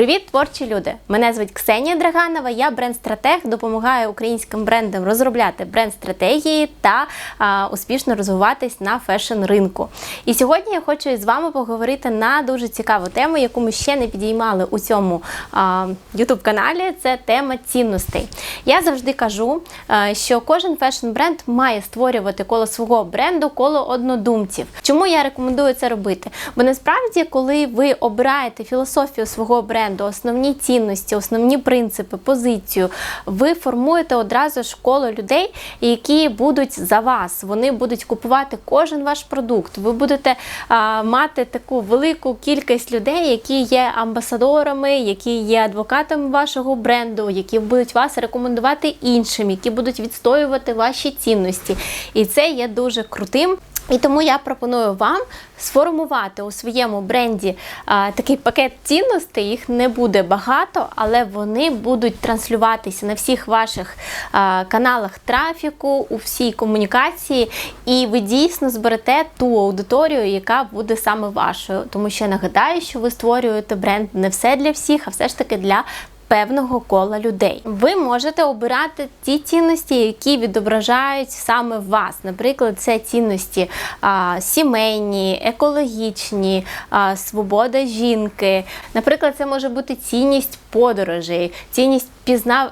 Привіт, творчі люди! Мене звуть Ксенія Драганова. Я бренд-стратег, допомагаю українським брендам розробляти бренд-стратегії та а, успішно розвиватись на фешн ринку. І сьогодні я хочу із вами поговорити на дуже цікаву тему, яку ми ще не підіймали у цьому youtube каналі. Це тема цінностей. Я завжди кажу, а, що кожен фешн-бренд має створювати коло свого бренду, коло однодумців. Чому я рекомендую це робити? Бо насправді, коли ви обираєте філософію свого бренду, основні цінності, основні принципи, позицію, ви формуєте одразу ж коло людей, які будуть за вас. Вони будуть купувати кожен ваш продукт. Ви будете а, мати таку велику кількість людей, які є амбасадорами, які є адвокатами вашого бренду, які будуть вас рекомендувати іншим, які будуть відстоювати ваші цінності. І це є дуже крутим. І тому я пропоную вам сформувати у своєму бренді а, такий пакет цінностей. Їх не буде багато, але вони будуть транслюватися на всіх ваших а, каналах трафіку, у всій комунікації, і ви дійсно зберете ту аудиторію, яка буде саме вашою. Тому що я нагадаю, що ви створюєте бренд не все для всіх, а все ж таки для певного кола людей. Ви можете обирати ті цінності, які відображають саме вас. Наприклад, це цінності а, сімейні, екологічні, а, свобода жінки. Наприклад, це може бути цінність подорожей, цінність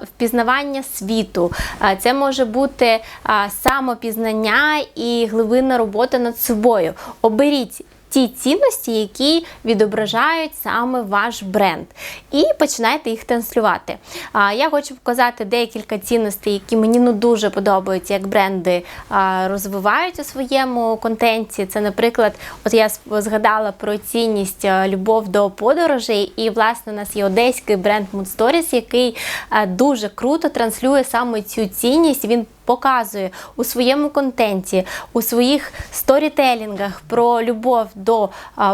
впізнавання світу. А, це може бути а, самопізнання і глибинна робота над собою. Оберіть ті цінності, які відображають саме ваш бренд, і починайте їх транслювати. Я хочу показати декілька цінностей, які мені ну дуже подобаються, як бренди розвивають у своєму контенті. Це, наприклад, от я згадала про цінність любов до подорожей, і власне у нас є одеський бренд Mood Stories, який дуже круто транслює саме цю цінність. Він показує у своєму контенті, у своїх сторітелінгах про любов до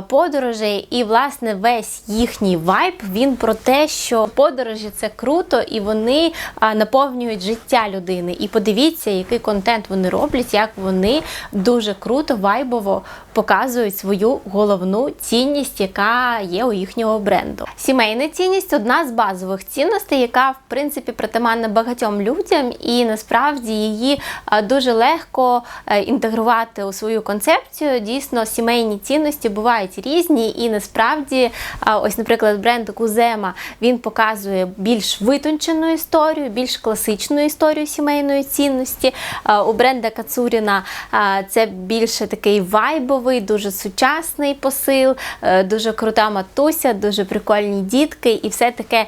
подорожей, і, власне, весь їхній вайб він про те, що подорожі це круто і вони наповнюють життя людини. І подивіться, який контент вони роблять, як вони дуже круто, вайбово показують свою головну цінність, яка є у їхнього бренду. Сімейна цінність одна з базових цінностей, яка в принципі притаманна багатьом людям, і насправді її дуже легко е, інтегрувати у свою концепцію. Дійсно, сімейні цінності бувають різні, і насправді, ось, наприклад, бренд Кузема він показує більш витончену історію, більш класичну історію сімейної цінності. У бренда Кацуріна це більше такий вайбовий, дуже сучасний посил, е, дуже крута матуся, дуже прикольні дітки, і все таке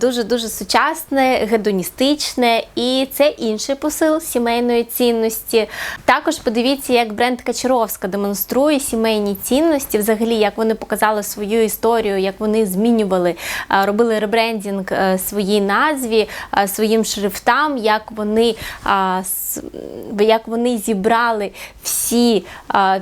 дуже дуже сучасне, гедоністичне, і це інший посил посил сімейної цінності. Також подивіться, як бренд Качаровська демонструє сімейні цінності, взагалі, як вони показали свою історію, як вони змінювали, робили ребрендінг е, своїй назві, своїм шрифтам, як вони як вони зібрали всі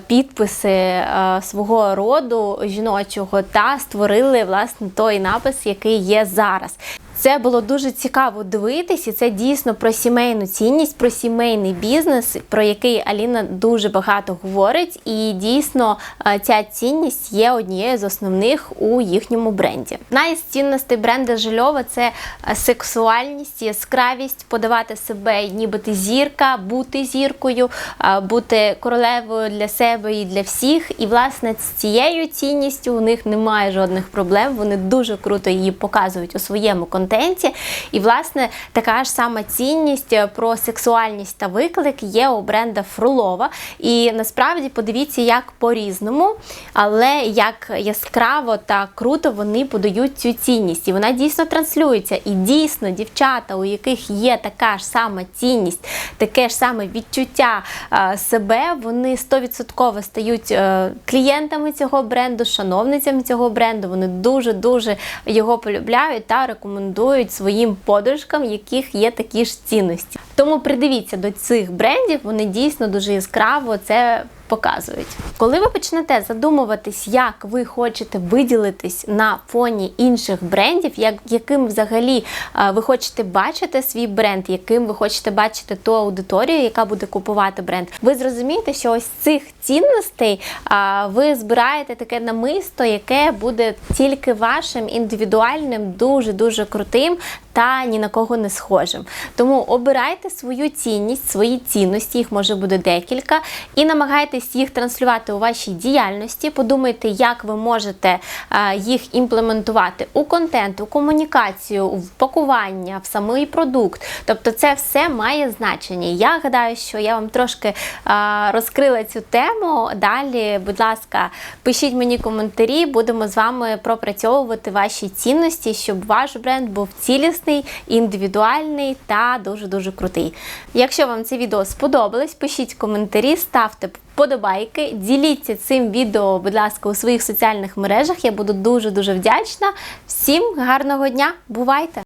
підписи свого роду жіночого та створили власне той напис, який є зараз. Це було дуже цікаво дивитись, і це дійсно про сімейну цінність, про сімейний бізнес, про який Аліна дуже багато говорить. І дійсно е, ця цінність є однією з основних у їхньому бренді. Одна із цінностей бренда Жильова це е, сексуальність, яскравість, подавати себе, ніби ти зірка, бути зіркою, е, бути королевою для себе і для всіх. І власне з цією цінністю у них немає жодних проблем. Вони дуже круто її показують у своєму контексті контенті. І, власне, така ж сама цінність е, про сексуальність та виклик є у бренда Фрулова. І насправді подивіться, як по-різному, але як яскраво та круто вони подають цю цінність. І вона дійсно транслюється. І дійсно, дівчата, у яких є така ж сама цінність, таке ж саме відчуття е, себе, вони 100% стають е, клієнтами цього бренду, шановницями цього бренду. Вони дуже-дуже його полюбляють та рекомендують рекомендують своїм подружкам, яких є такі ж цінності. Тому придивіться до цих брендів, вони дійсно дуже яскраво це показують. Коли ви почнете задумуватись, як ви хочете виділитись на фоні інших брендів, як, яким взагалі а, ви хочете бачити свій бренд, яким ви хочете бачити ту аудиторію, яка буде купувати бренд, ви зрозумієте, що ось цих цінностей а, ви збираєте таке намисто, яке буде тільки вашим індивідуальним, дуже дуже крутим та ні на кого не схожим. Тому обирайте свою цінність, свої цінності, їх може бути декілька, і намагайтесь їх транслювати у вашій діяльності. Подумайте, як ви можете їх імплементувати у контент, у комунікацію, в пакування, в самий продукт. Тобто, це все має значення. Я гадаю, що я вам трошки розкрила цю тему. Далі, будь ласка, пишіть мені коментарі, будемо з вами пропрацьовувати ваші цінності, щоб ваш бренд був цілісний, індивідуальний та дуже-дуже крутий. Якщо вам це відео сподобалось, пишіть коментарі, ставте вподобайки, діліться цим відео, будь ласка, у своїх соціальних мережах. Я буду дуже-дуже вдячна. Всім гарного дня! Бувайте!